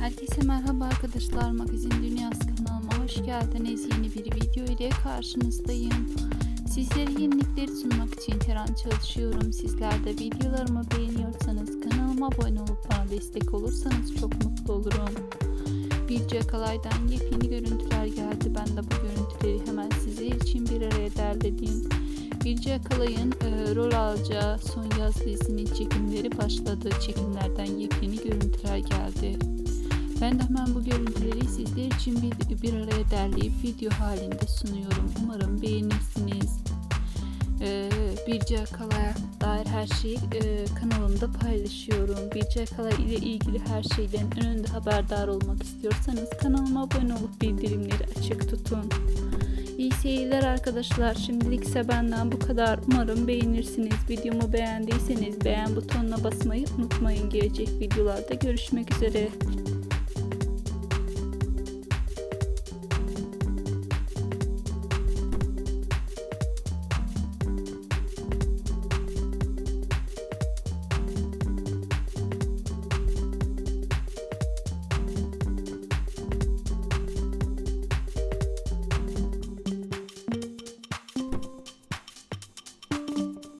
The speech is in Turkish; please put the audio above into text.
Herkese merhaba arkadaşlar. Magazin Dünyası kanalıma hoş geldiniz. Yeni bir video ile karşınızdayım. Sizlere yenilikleri sunmak için her an çalışıyorum. Sizler de videolarımı beğeniyorsanız kanalıma abone olup bana destek olursanız çok mutlu olurum. Birce Kalay'dan yepyeni görüntüler geldi. Ben de bu görüntüleri hemen sizler için bir araya derledim. Birce Kalay'ın e, rol alacağı son yaz dizisinin çekimleri başladı. Çekimlerden yepyeni görüntüler. Ben de hemen bu görüntüleri sizler için bir, bir araya derleyip video halinde sunuyorum. Umarım beğenirsiniz. Ee, Birce Kala'ya dair her şeyi e, kanalımda paylaşıyorum. Birce Kala ile ilgili her şeyden önünde haberdar olmak istiyorsanız kanalıma abone olup bildirimleri açık tutun. İyi seyirler arkadaşlar. Şimdilik ise benden bu kadar. Umarım beğenirsiniz. Videomu beğendiyseniz beğen butonuna basmayı unutmayın. Gelecek videolarda görüşmek üzere.